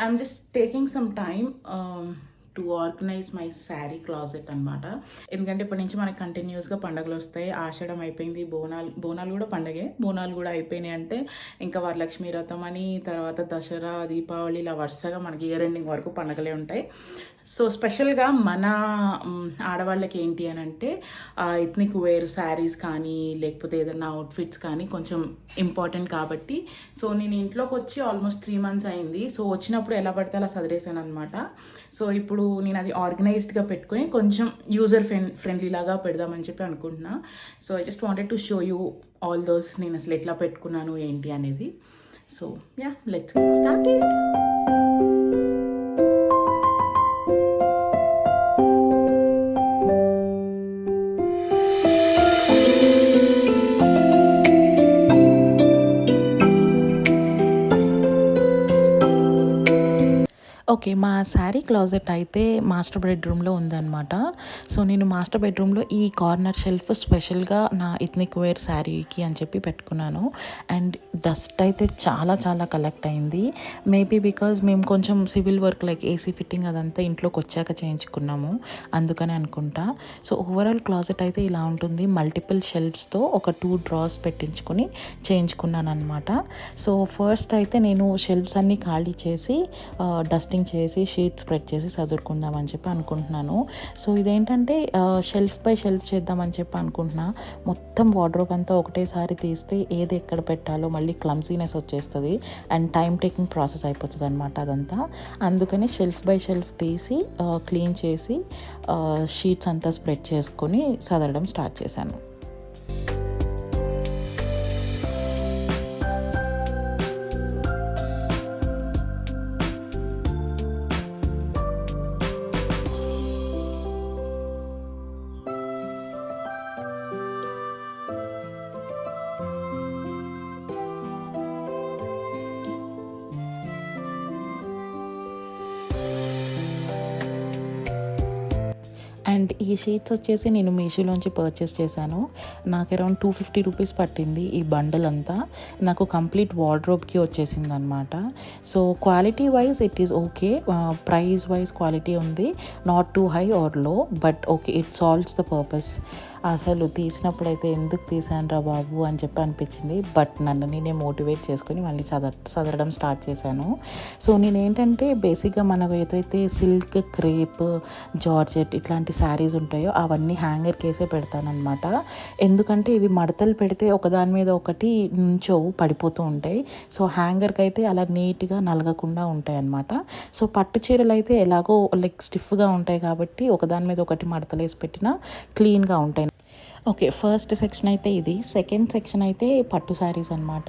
I'm just taking some time to organize my sari closet అనమాట ఎందుకంటే ఇప్పటి నుంచి మనకి కంటిన్యూస్గా పండుగలు వస్తాయి. ఆషాఢం అయిపోయింది బోనాలు బోనాలు కూడా పండగే. బోనాలు కూడా అయిపోయినాయి అంటే ఇంకా వరలక్ష్మి వ్రతం అని తర్వాత దసరా దీపావళి ఇలా వరుసగా మనకి ఇయర్ ఎండింగ్ వరకు పండగలే ఉంటాయి. సో స్పెషల్గా మన ఆడవాళ్ళకి ఏంటి అని అంటే ఎథ్నిక్ వేర్ శారీస్ కానీ లేకపోతే ఏదైనా అవుట్ఫిట్స్ కానీ కొంచెం ఇంపార్టెంట్ కాబట్టి. సో నేను ఇంట్లోకి వచ్చి ఆల్మోస్ట్ త్రీ మంత్స్ అయింది. సో వచ్చినప్పుడు ఎలా పడితే అలా సదిరేసాను అనమాట సో ఇప్పుడు నేను అది ఆర్గనైజ్డ్గా పెట్టుకొని కొంచెం యూజర్ ఫ్రెండ్ ఫ్రెండ్లీ లాగా పెడదామని చెప్పి అనుకుంటున్నా. So I just wanted to show you all those నేను అసలు ఎట్లా పెట్టుకున్నాను ఏంటి అనేది. So yeah let's start okay మా శారీ క్లాజెట్ అయితే మాస్టర్ బెడ్రూమ్లో ఉందన్నమాట. సో నేను మాస్టర్ బెడ్రూమ్లో ఈ కార్నర్ షెల్ఫ్ స్పెషల్గా నా ఇథ్నిక్ వేర్ శారీకి అని చెప్పి పెట్టుకున్నాను. అండ్ డస్ట్ అయితే చాలా చాలా కలెక్ట్ అయింది. మేబీ బికాజ్ మేము కొంచెం civil work like AC fitting అదంతా ఇంట్లోకి వచ్చాక చేయించుకున్నాము. అందుకని అనుకుంటా. సో ఓవరాల్ క్లాజెట్ అయితే ఇలా ఉంటుంది. మల్టిపుల్ షెల్ఫ్స్తో ఒక టూ డ్రాస్ పెట్టించుకొని చేయించుకున్నాను అనమాట సో ఫస్ట్ అయితే నేను షెల్ఫ్స్ అన్నీ ఖాళీ చేసి డస్టింగ్ చేసి షీట్ స్ప్రెడ్ చేసి చదువుకుందామని చెప్పి అనుకుంటున్నాను. సో ఏంటంటే షెల్ఫ్ బై షెల్ఫ్ చేద్దామని చెప్పి అనుకుంటున్నా. మొత్తం వార్డ్రోబ్ అంతా ఒకటేసారి తీస్తే ఏది ఎక్కడ పెట్టాలో మళ్ళీ క్లమ్జీనెస్ వచ్చేస్తుంది అండ్ టైం టేకింగ్ ప్రాసెస్ అయిపోతుంది అనమాట అదంతా. అందుకని షెల్ఫ్ బై షెల్ఫ్ తీసి క్లీన్ చేసి షీట్స్ అంతా స్ప్రెడ్ చేసుకొని చదవడం స్టార్ట్ చేశాను. అండ్ ఈ షీట్స్ వచ్చేసి నేను మీషోలోంచి పర్చేస్ చేశాను. నాకు అరౌండ్ టూ ఫిఫ్టీ రూపీస్ పట్టింది ఈ బండల్ అంతా. నాకు కంప్లీట్ వార్డ్రోబ్కి వచ్చేసింది అనమాట so quality wise it is okay price wise quality ఉంది. Not too high ఆర్లో but okay it solves the purpose అసలు తీసినప్పుడు అయితే ఎందుకు తీసాను రా బాబు అని చెప్పి అనిపించింది. బట్ నన్ను నేనే మోటివేట్ చేసుకొని మళ్ళీ చదవ చదవడం స్టార్ట్ చేశాను. సో నేను ఏంటంటే బేసిక్గా మనకు ఏదైతే సిల్క్ క్రేప్ జార్జెట్ ఇట్లాంటి శారీస్ ఉంటాయో అవన్నీ హ్యాంగర్ కేసే పెడతానమాట ఎందుకంటే ఇవి మడతలు పెడితే ఒకదాని మీద ఒకటి నుంచోవు పడిపోతూ ఉంటాయి. సో హ్యాంగర్కి అయితే అలా నీట్గా నలగకుండా ఉంటాయి అన్నమాట సో పట్టు చీరలు అయితే ఎలాగో లైక్ స్టిఫ్గా ఉంటాయి కాబట్టి ఒకదాని మీద ఒకటి మడతలు వేసి పెట్టినా క్లీన్గా ఉంటాయి ఓకే ఫస్ట్ సెక్షన్ అయితే ఇది. సెకండ్ సెక్షన్ అయితే పట్టు శారీస్ అనమాట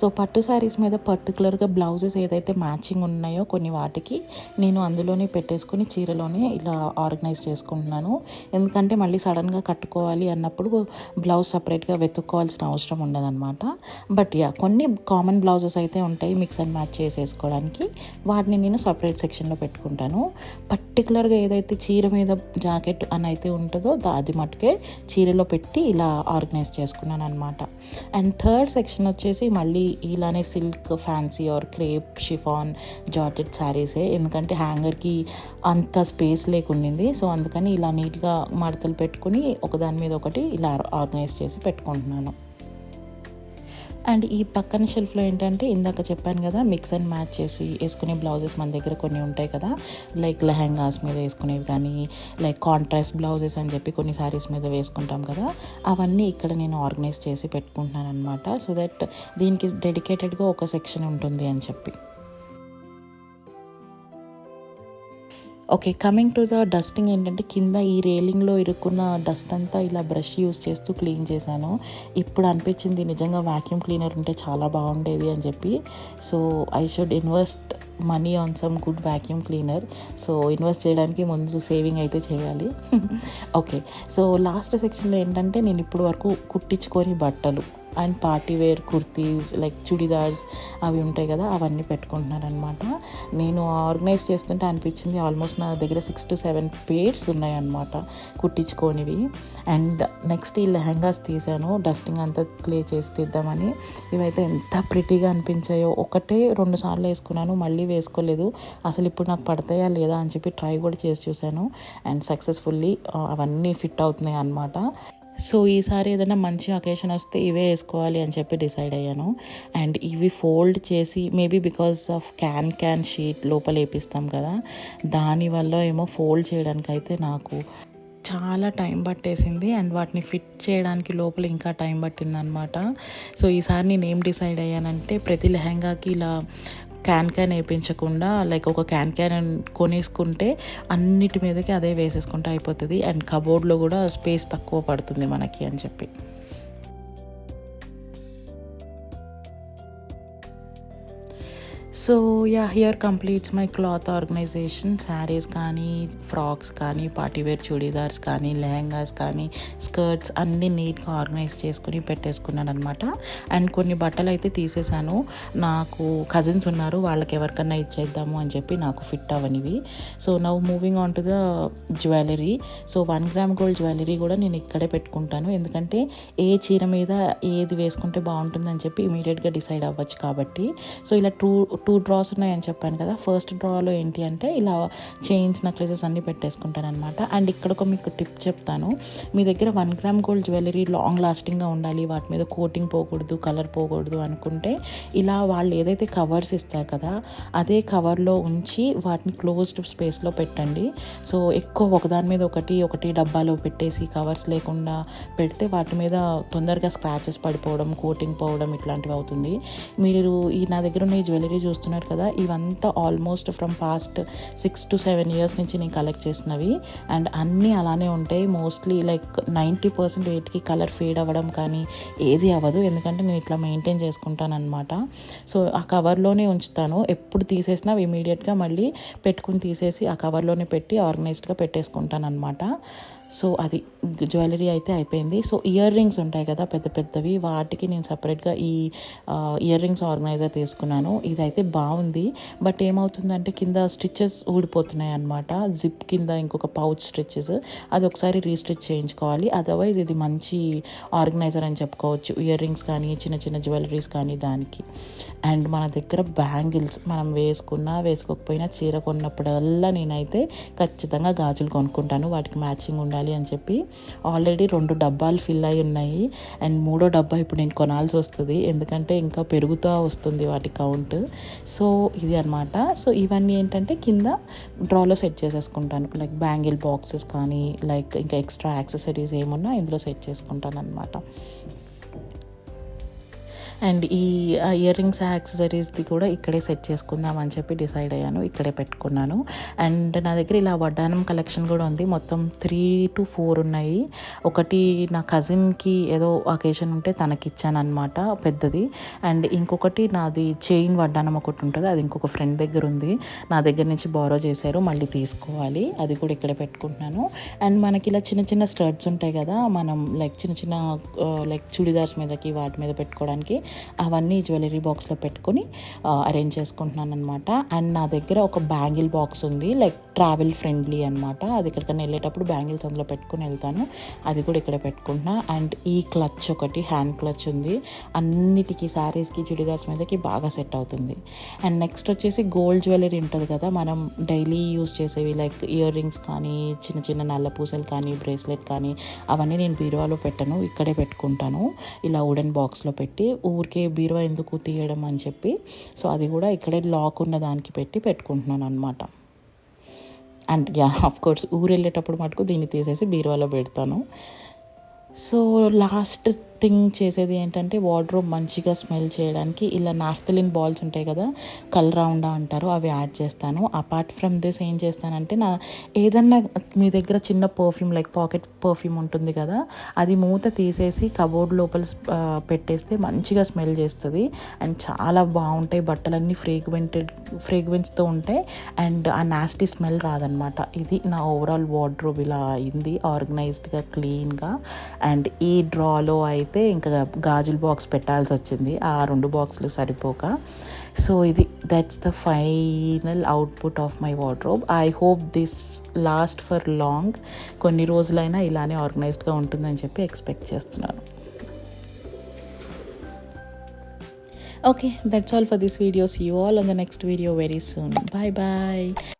సో పట్టు శారీస్ మీద పర్టికులర్గా బ్లౌజెస్ ఏదైతే మ్యాచింగ్ ఉన్నాయో కొన్ని వాటికి నేను అందులోనే పెట్టేసుకొని చీరలోనే ఇలా ఆర్గనైజ్ చేసుకుంటున్నాను. ఎందుకంటే మళ్ళీ సడన్గా కట్టుకోవాలి అన్నప్పుడు బ్లౌజ్ సపరేట్గా వెతుక్కోవాల్సిన అవసరం ఉండదన్నమాట. బట్ యా కొన్ని కామన్ బ్లౌజెస్ అయితే ఉంటాయి మిక్స్ అండ్ మ్యాచ్ చేసేసుకోవడానికి. వాటిని నేను సపరేట్ సెక్షన్లో పెట్టుకుంటాను. పర్టికులర్గా ఏదైతే చీర మీద జాకెట్ అని అయితే ఉంటుందో అది మటుకే చీరలో పెట్టి ఇలా ఆర్గనైజ్ చేసుకున్నాను అనమాట అండ్ థర్డ్ సెక్షన్ వచ్చేసి మళ్ళీ ఇలానే silk fancy or crepe chiffon georgette శారీసే. ఎందుకంటే హ్యాంగర్కి అంత స్పేస్ లేకుండింది. సో అందుకని ఇలా నీట్గా మడతలు పెట్టుకుని ఒకదాని మీద ఒకటి ఇలా ఆర్గనైజ్ చేసి పెట్టుకుంటున్నాను. అండ్ ఈ పక్కన షెల్ఫ్లో ఏంటంటే ఇందాక చెప్పాను కదా మిక్స్ అండ్ మ్యాచ్ చేసి వేసుకునే బ్లౌజెస్ మన దగ్గర కొన్ని ఉంటాయి కదా లైక్ లెహంగాస్ మీద వేసుకునేవి కానీ లైక్ కాంట్రాస్ట్ బ్లౌజెస్ అని చెప్పి కొన్ని శారీస్ మీద వేసుకుంటాం కదా అవన్నీ ఇక్కడ నేను ఆర్గనైజ్ చేసి పెట్టుకుంటున్నాను అనమాట సో దట్ దీనికి డెడికేటెడ్గా ఒక సెక్షన్ ఉంటుంది అని చెప్పి. Okay coming to the dusting ఏంటంటే కింద ఈ రేలింగ్లో ఇరుక్కున్న డస్ట్ అంతా ఇలా బ్రష్ యూస్ చేస్తూ క్లీన్ చేశాను. ఇప్పుడు అనిపించింది నిజంగా వాక్యూమ్ క్లీనర్ ఉంటే చాలా బాగుండేది అని చెప్పి. So I should invest money on some good vacuum cleaner so invest చేయడానికి ముందు సేవింగ్ అయితే చేయాలి. ఓకే సో లాస్ట్ సెక్షన్లో ఏంటంటే నేను ఇప్పుడు వరకు కుట్టించుకొని బట్టలు. And party wear kurtis like churidars అవి ఉంటాయి కదా అవన్నీ పెట్టుకుంటున్నారనమాట నేను ఆర్గనైజ్ చేస్తుంటే అనిపించింది ఆల్మోస్ట్ నా దగ్గర సిక్స్ టు సెవెన్ పేర్స్ ఉన్నాయన్నమాట కుట్టించుకోనివి. అండ్ నెక్స్ట్ ఈ లెహంగాస్ తీసాను డస్టింగ్ అంతా క్లియర్ చేసి తీద్దామని. ఇవైతే ఎంత ప్రిటీగా అనిపించాయో ఒకటే రెండు సార్లు వేసుకున్నాను మళ్ళీ వేసుకోలేదు. అసలు ఇప్పుడు నాకు పడతాయా లేదా అని చెప్పి ట్రై కూడా చేసి చూశాను. అండ్ సక్సెస్ఫుల్లీ అవన్నీ ఫిట్ అవుతున్నాయి అనమాట సో ఈసారి ఏదైనా మంచి అకేషన్ వస్తే ఇవే వేసుకోవాలి అని చెప్పి డిసైడ్ అయ్యాను. అండ్ ఇవి ఫోల్డ్ చేసి maybe because of can can sheet లోపల వేపిస్తాం కదా దానివల్ల ఏమో ఫోల్డ్ చేయడానికి అయితే నాకు చాలా టైం పట్టేసింది. అండ్ వాటిని ఫిట్ చేయడానికి లోపల ఇంకా టైం పట్టిందనమాట సో ఈసారి నేను ఏం డిసైడ్ అయ్యానంటే ప్రతి లెహంగాకి ఇలా క్యాన్ క్యాన్ వేయించకుండా లైక్ ఒక క్యాన్ క్యాన్ కొనేసుకుంటే అన్నిటి మీదకి అదే వేసేసుకుంటే అయిపోతుంది. అండ్ కబోర్డ్లో కూడా స్పేస్ తక్కువ పడుతుంది మనకి అని చెప్పి. So yeah here completes my cloth organization sarees కానీ ఫ్రాక్స్ కానీ పార్టీవేర్ చూడీదార్స్ కానీ లెహంగాస్ కానీ స్కర్ట్స్ అన్నీ నీట్గా ఆర్గనైజ్ చేసుకుని పెట్టేసుకున్నాను అనమాట అండ్ కొన్ని బట్టలు అయితే తీసేసాను నాకు కజిన్స్ ఉన్నారు వాళ్ళకి ఎవరికన్నా ఇచ్చేద్దాము అని చెప్పి నాకు fit అవనివి so now moving on to the jewellery so one gram gold jewellery కూడా నేను ఇక్కడే పెట్టుకుంటాను ఎందుకంటే ఏ చీర మీద ఏది వేసుకుంటే బాగుంటుందని చెప్పి ఇమీడియట్గా డిసైడ్ అవ్వచ్చు కాబట్టి. సో ఇలా టూ టూ డ్రాస్ ఉన్నాయని చెప్పాను కదా ఫస్ట్ డ్రాలో ఏంటి అంటే ఇలా చైన్స్ నెక్లెసెస్ అన్నీ పెట్టేసుకుంటాను అనమాట అండ్ ఇక్కడ ఒక మీకు టిప్ చెప్తాను. మీ దగ్గర one gram gold jewellery long లాస్టింగ్గా ఉండాలి వాటి మీద కోటింగ్ పోకూడదు కలర్ పోకూడదు అనుకుంటే ఇలా వాళ్ళు ఏదైతే కవర్స్ ఇస్తారు కదా అదే కవర్లో ఉంచి వాటిని క్లోజ్డ్ స్పేస్లో పెట్టండి. సో ఎక్కువ ఒకదాని మీద ఒకటి ఒకటి డబ్బాలో పెట్టేసి కవర్స్ లేకుండా పెడితే వాటి మీద తొందరగా స్క్రాచెస్ పడిపోవడం కోటింగ్ పోవడం ఇట్లాంటివి అవుతుంది. మీరు ఈ నా దగ్గర ఉన్న ఈ జ్యువెలరీ చూస్తున్నారు కదా ఇవంతా almost from past six to seven years నుంచి నేను కలెక్ట్ చేసినవి. అండ్ అన్నీ అలానే ఉంటాయి. మోస్ట్లీ లైక్ నైంటీ పర్సెంట్ వెయిట్కి కలర్ ఫేడ్ అవ్వడం కానీ ఏది అవ్వదు. ఎందుకంటే నేను ఇట్లా మెయింటైన్ చేసుకుంటానమాట సో ఆ కవర్లోనే ఉంచుతాను. ఎప్పుడు తీసేసినా ఇమీడియట్గా మళ్ళీ పెట్టుకుని తీసేసి ఆ కవర్లోనే పెట్టి ఆర్గనైజ్డ్గా పెట్టేసుకుంటాను అనమాట సో అది జ్యువెలరీ అయితే అయిపోయింది. సో ఇయర్ రింగ్స్ ఉంటాయి కదా పెద్ద పెద్దవి వాటికి నేను సపరేట్గా ఈ ఇయర్ రింగ్స్ ఆర్గనైజర్ తీసుకున్నాను. ఇదైతే బాగుంది. బట్ ఏమవుతుందంటే కింద స్టిచ్చెస్ ఊడిపోతున్నాయి అనమాట జిప్ కింద ఇంకొక పౌచ్ స్టిచ్చెస్ అది ఒకసారి రీస్టిచ్ చేయించుకోవాలి. అదర్వైజ్ ఇది మంచి ఆర్గనైజర్ అని చెప్పుకోవచ్చు. ఇయర్ రింగ్స్ కానీ చిన్న చిన్న జ్యువెలరీస్ కానీ దానికి. అండ్ మన దగ్గర బ్యాంగిల్స్ మనం వేసుకున్నా వేసుకోకపోయినా చీర కొన్నప్పుడల్లా నేనైతే ఖచ్చితంగా గాజులు కొనుక్కుంటాను. వాటికి మ్యాచింగ్ ఉండాలి అని చెప్పి ఆల్రెడీ రెండు డబ్బాలు ఫిల్ అయి ఉన్నాయి. అండ్ మూడో డబ్బా ఇప్పుడు నేను కొనాల్సి వస్తుంది. ఎందుకంటే ఇంకా పెరుగుతూ వస్తుంది వాటి కౌంట్. సో ఇది అనమాట సో ఇవన్నీ ఏంటంటే కింద డ్రాలో సెట్ చేసేసుకుంటాను. లైక్ బ్యాంగిల్ బాక్సెస్ కానీ లైక్ ఇంకా ఎక్స్ట్రా యాక్సెసరీస్ ఏమున్నా ఇందులో సెట్ చేసుకుంటాను అనమాట అండ్ ఈ ఇయర్ రింగ్స్ యాక్సెసరీస్ది కూడా ఇక్కడే సెట్ చేసుకుందాం అని చెప్పి డిసైడ్ అయ్యాను. ఇక్కడే పెట్టుకున్నాను. అండ్ నా దగ్గర ఇలా వడ్డానం కలెక్షన్ కూడా ఉంది. మొత్తం త్రీ టు ఫోర్ ఉన్నాయి. ఒకటి నా కజిన్కి ఏదో అకేషన్ ఉంటే తనకి ఇచ్చాను అనమాట పెద్దది. అండ్ ఇంకొకటి నాది చైన్ వడ్డానం ఒకటి ఉంటుంది. అది ఇంకొక ఫ్రెండ్ దగ్గర ఉంది. నా దగ్గర నుంచి బారో చేశారు. మళ్ళీ తీసుకోవాలి. అది కూడా ఇక్కడే పెట్టుకుంటున్నాను. అండ్ మనకి ఇలా చిన్న చిన్న స్టర్ట్స్ ఉంటాయి కదా మనం లైక్ చిన్న చిన్న లైక్ చుడిదార్స్ మీదకి వాటి మీద పెట్టుకోవడానికి అవన్నీ జ్యువెలరీ బాక్స్లో పెట్టుకొని అరేంజ్ చేసుకుంటున్నాను అనమాట అండ్ నా దగ్గర ఒక బ్యాంగిల్ బాక్స్ ఉంది లైక్ ట్రావెల్ ఫ్రెండ్లీ అనమాట అది ఎక్కడికైనా వెళ్ళేటప్పుడు బ్యాంగిల్స్ అందులో పెట్టుకుని వెళ్తాను. అది కూడా ఇక్కడ పెట్టుకుంటున్నా. అండ్ ఈ క్లచ్ ఒకటి హ్యాండ్ క్లచ్ ఉంది. అన్నిటికీ శారీస్కి చుడిదార్స్ మీదకి బాగా సెట్ అవుతుంది. అండ్ నెక్స్ట్ వచ్చేసి గోల్డ్ జ్యువెలరీ ఉంటుంది కదా మనం డైలీ యూస్ చేసేవి లైక్ ఇయర్ రింగ్స్ కానీ చిన్న చిన్న నల్ల పూసలు కానీ బ్రేస్లెట్ కానీ అవన్నీ నేను బీరువాలో పెట్టను. ఇక్కడే పెట్టుకుంటాను. ఇలా వుడెన్ బాక్స్లో పెట్టి ఊరికే బీరువా ఎందుకు తీయడం అని చెప్పి. సో అది కూడా ఇక్కడే లాక్ ఉన్న దానికి పెట్టి పెట్టుకుంటున్నాను అనమాట అండ్ యా ఆఫ్ కోర్స్ ఊరు వెళ్ళేటప్పుడు మటుకు దీన్ని తీసేసి బీరువాలో పెడతాను. సో లాస్ట్ థింగ్ చేసేది ఏంటంటే వార్డ్రోబ్ మంచిగా స్మెల్ చేయడానికి ఇలా నాఫ్తలిన్ బాల్స్ ఉంటాయి కదా కలరౌండా అంటారు అవి యాడ్ చేస్తాను. అపార్ట్ ఫ్రమ్ దిస్ ఏం చేస్తానంటే నా ఏదన్నా మీ దగ్గర చిన్న పర్ఫ్యూమ్ లైక్ పాకెట్ పర్ఫ్యూమ్ ఉంటుంది కదా అది మూత తీసేసి కబోర్డ్ లోపల పెట్టేస్తే మంచిగా స్మెల్ చేస్తుంది. అండ్ చాలా బాగుంటాయి బట్టలన్నీ ఫ్రీక్వెంటెడ్ ఫ్రేగ్వెన్స్తో ఉంటాయి. అండ్ ఆ నాస్టీ స్మెల్ రాదనమాట. ఇది నా ఓవరాల్ వార్డ్రోబ్ ఇలా అయింది ఆర్గనైజ్డ్గా క్లీన్గా అండ్ ఈ డ్రాలో అయితే అయితే ఇంకా గాజుల బాక్స్ పెట్టాల్సి వచ్చింది ఆ రెండు బాక్స్లు సరిపోక సో ఇది that's the final output of my wardrobe I hope this last for long కొన్ని రోజులైనా ఇలానే ఆర్గనైజ్డ్గా ఉంటుందని చెప్పి ఎక్స్పెక్ట్ చేస్తున్నాను Okay, that's all for this video. See you all on the next video very soon. Bye bye.